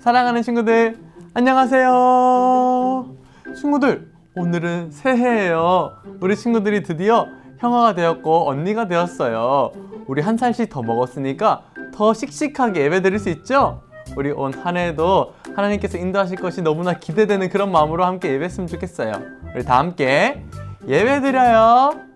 사랑하는 친구들, 안녕하세요. 친구들, 오늘은 새해예요. 우리 친구들이 드디어 형아가 되었고 언니가 되었어요. 우리 한 살씩 더 먹었으니까 더 씩씩하게 예배 드릴 수 있죠? 우리 온 한 해도 하나님께서 인도하실 것이 너무나 기대되는 그런 마음으로 함께 예배했으면 좋겠어요. 우리 다 함께 예배 드려요.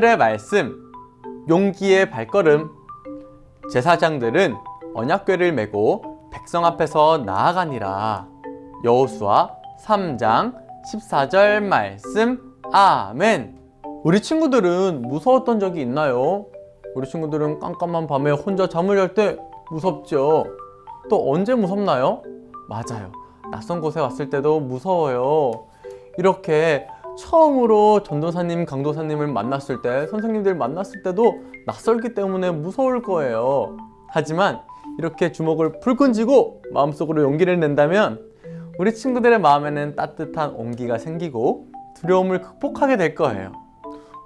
오늘의 말씀 용기의 발걸음. 제사장들은 언약궤를 메고 백성 앞에서 나아가니라. 여호수아 3장 14절 말씀. 아멘. 우리 친구들은 무서웠던 적이 있나요? 우리 친구들은 깜깜한 밤에 혼자 잠을 잘 때 무섭죠. 또 언제 무섭나요? 맞아요. 낯선 곳에 왔을 때도 무서워요. 이렇게 처음으로 전도사님, 강도사님을 만났을 때, 선생님들 만났을 때도 낯설기 때문에 무서울 거예요. 하지만 이렇게 주먹을 불끈 쥐고 마음속으로 용기를 낸다면 우리 친구들의 마음에는 따뜻한 온기가 생기고 두려움을 극복하게 될 거예요.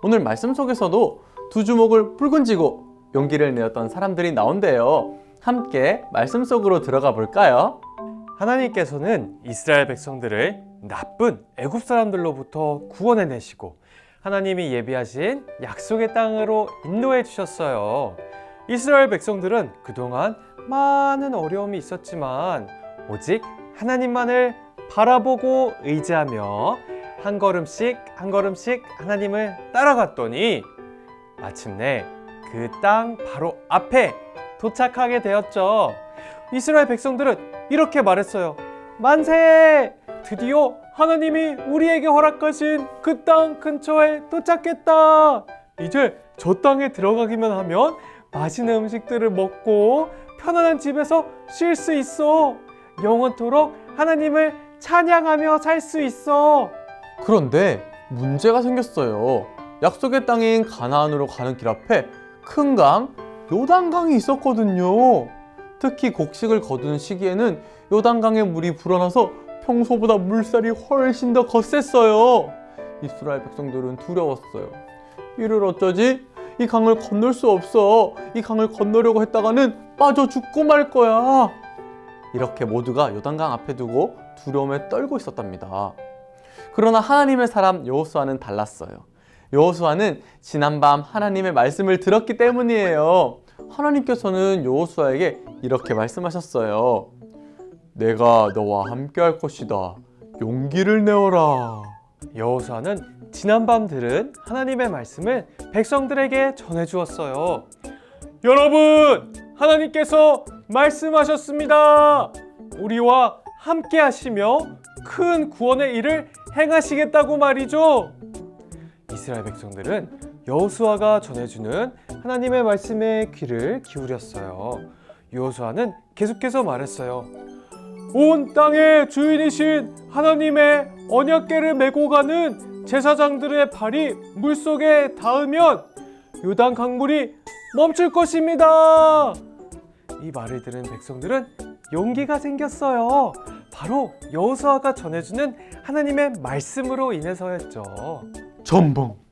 오늘 말씀 속에서도 두 주먹을 불끈 쥐고 용기를 내었던 사람들이 나온대요. 함께 말씀 속으로 들어가 볼까요? 하나님께서는 이스라엘 백성들을 나쁜 애굽 사람들로부터 구원해 내시고 하나님이 예비하신 약속의 땅으로 인도해 주셨어요. 이스라엘 백성들은 그동안 많은 어려움이 있었지만 오직 하나님만을 바라보고 의지하며 한 걸음씩 한 걸음씩 하나님을 따라갔더니 마침내 그 땅 바로 앞에 도착하게 되었죠. 이스라엘 백성들은 이렇게 말했어요. 만세! 드디어 하나님이 우리에게 허락하신 그 땅 근처에 도착했다. 이제 저 땅에 들어가기만 하면 맛있는 음식들을 먹고 편안한 집에서 쉴 수 있어. 영원토록 하나님을 찬양하며 살 수 있어. 그런데 문제가 생겼어요. 약속의 땅인 가나안으로 가는 길 앞에 큰 강, 요단강이 있었거든요. 특히 곡식을 거두는 시기에는 요단강의 물이 불어나서 평소보다 물살이 훨씬 더 거셌어요. 이스라엘 백성들은 두려웠어요. 이를 어쩌지? 이 강을 건널 수 없어. 이 강을 건너려고 했다가는 빠져 죽고 말 거야. 이렇게 모두가 요단강 앞에 두고 두려움에 떨고 있었답니다. 그러나 하나님의 사람 여호수아는 달랐어요. 여호수아는 지난밤 하나님의 말씀을 들었기 때문이에요. 하나님께서는 여호수아에게 이렇게 말씀하셨어요. 내가 너와 함께 할 것이다. 용기를 내어라. 여호수아는 지난밤 들은 하나님의 말씀을 백성들에게 전해 주었어요. 여러분, 하나님께서 말씀하셨습니다. 우리와 함께 하시며 큰 구원의 일을 행하시겠다고 말이죠. 이스라엘 백성들은 여호수아가 전해주는 하나님의 말씀에 귀를 기울였어요. 여호수아는 계속해서 말했어요. 온 땅의 주인이신 하나님의 언약궤를 메고 가는 제사장들의 발이 물속에 닿으면 요단 강물이 멈출 것입니다. 이 말을 들은 백성들은 용기가 생겼어요. 바로 여호수아가 전해주는 하나님의 말씀으로 인해서였죠. 전봉.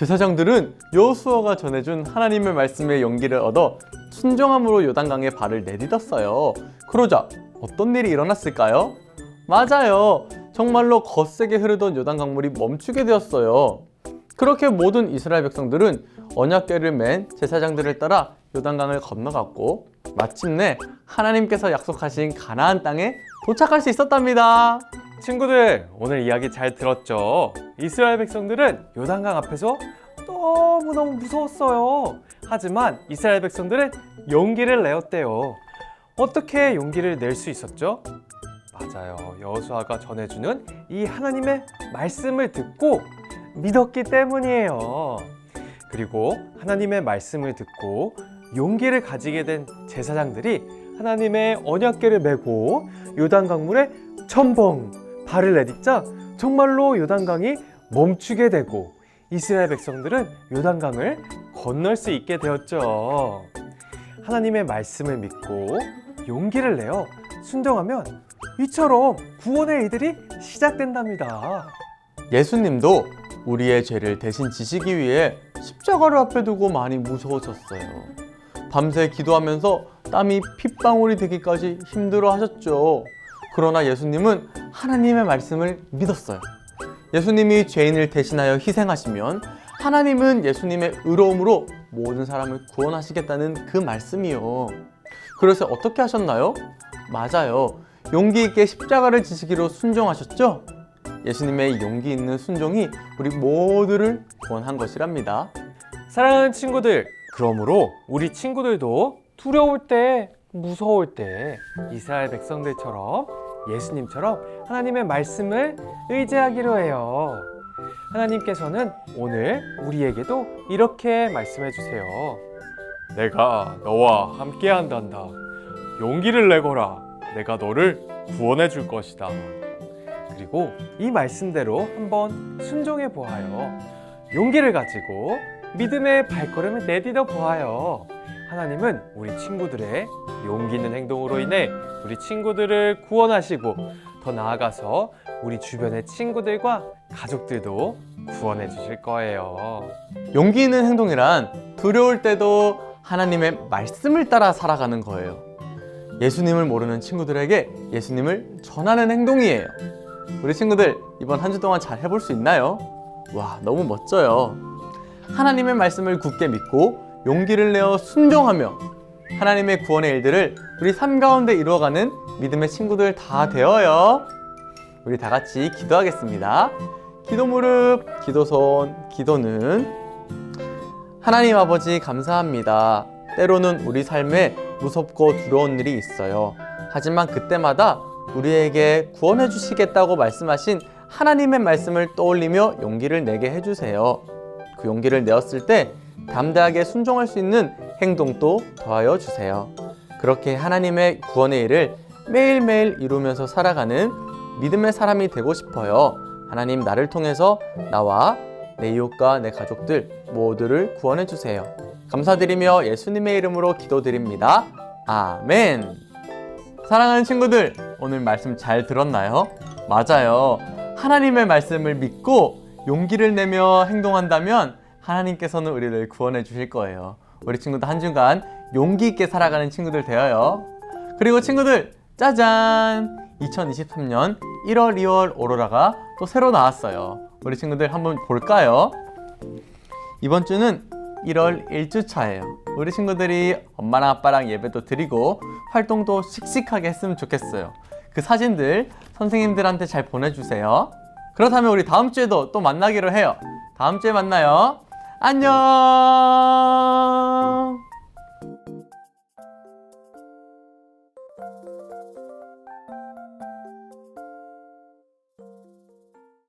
제사장들은 여호수아가 전해준 하나님의 말씀에 용기를 얻어 순종함으로 요단강에 발을 내딛었어요. 그러자 어떤 일이 일어났을까요? 맞아요. 정말로 거세게 흐르던 요단 강물이 멈추게 되었어요. 그렇게 모든 이스라엘 백성들은 언약궤를 맨 제사장들을 따라 요단강을 건너갔고 마침내 하나님께서 약속하신 가나안 땅에 도착할 수 있었답니다. 친구들, 오늘 이야기 잘 들었죠? 이스라엘 백성들은 요단강 앞에서 너무너무 무서웠어요. 하지만 이스라엘 백성들은 용기를 내었대요. 어떻게 용기를 낼 수 있었죠? 맞아요. 여호수아가 전해주는 이 하나님의 말씀을 듣고 믿었기 때문이에요. 그리고 하나님의 말씀을 듣고 용기를 가지게 된 제사장들이 하나님의 언약궤를 메고 요단 강물에 첨벙 발을 내딛자 정말로 요단강이 멈추게 되고 이스라엘 백성들은 요단강을 건널 수 있게 되었죠. 하나님의 말씀을 믿고 용기를 내어 순종하면 이처럼 구원의 일들이 시작된답니다. 예수님도 우리의 죄를 대신 지시기 위해 십자가를 앞에 두고 많이 무서워졌어요. 밤새 기도하면서 땀이 핏방울이 되기까지 힘들어 하셨죠. 그러나 예수님은 하나님의 말씀을 믿었어요. 예수님이 죄인을 대신하여 희생하시면 하나님은 예수님의 의로움으로 모든 사람을 구원하시겠다는 그 말씀이요. 그래서 어떻게 하셨나요? 맞아요. 용기 있게 십자가를 지시기로 순종하셨죠? 예수님의 용기 있는 순종이 우리 모두를 구원한 것이랍니다. 사랑하는 친구들, 그러므로 우리 친구들도 두려울 때, 무서울 때 이스라엘 백성들처럼 예수님처럼 하나님의 말씀을 의지하기로 해요. 하나님께서는 오늘 우리에게도 이렇게 말씀해 주세요. 내가 너와 함께 한단다. 용기를 내거라. 내가 너를 구원해 줄 것이다. 그리고 이 말씀대로 한번 순종해 보아요. 용기를 가지고 믿음의 발걸음을 내딛어 보아요. 하나님은 우리 친구들의 용기 있는 행동으로 인해 우리 친구들을 구원하시고 더 나아가서 우리 주변의 친구들과 가족들도 구원해 주실 거예요. 용기 있는 행동이란 두려울 때도 하나님의 말씀을 따라 살아가는 거예요. 예수님을 모르는 친구들에게 예수님을 전하는 행동이에요. 우리 친구들 이번 한 주 동안 잘 해볼 수 있나요? 와, 너무 멋져요. 하나님의 말씀을 굳게 믿고 용기를 내어 순종하며 하나님의 구원의 일들을 우리 삶 가운데 이루어가는 믿음의 친구들 다 되어요. 우리 다 같이 기도하겠습니다. 기도 무릎, 기도 손, 기도는 하나님 아버지 감사합니다. 때로는 우리 삶에 무섭고 두려운 일이 있어요. 하지만 그때마다 우리에게 구원해 주시겠다고 말씀하신 하나님의 말씀을 떠올리며 용기를 내게 해주세요. 그 용기를 내었을 때 담대하게 순종할 수 있는 행동도 더하여 주세요. 그렇게 하나님의 구원의 일을 매일매일 이루면서 살아가는 믿음의 사람이 되고 싶어요. 하나님 나를 통해서 나와 내 이웃과 내 가족들 모두를 구원해 주세요. 감사드리며 예수님의 이름으로 기도드립니다. 아멘. 사랑하는 친구들, 오늘 말씀 잘 들었나요? 맞아요. 하나님의 말씀을 믿고 용기를 내며 행동한다면 하나님께서는 우리를 구원해 주실 거예요. 우리 친구들 한 주간 용기 있게 살아가는 친구들 되어요. 그리고 친구들, 짜잔! 2023년 1월, 2월 오로라가 또 새로 나왔어요. 우리 친구들 한번 볼까요? 이번 주는 1월 1주차예요. 우리 친구들이 엄마랑 아빠랑 예배도 드리고 활동도 씩씩하게 했으면 좋겠어요. 그 사진들 선생님들한테 잘 보내주세요. 그렇다면 우리 다음 주에도 또 만나기로 해요. 다음 주에 만나요. 안녕. 네.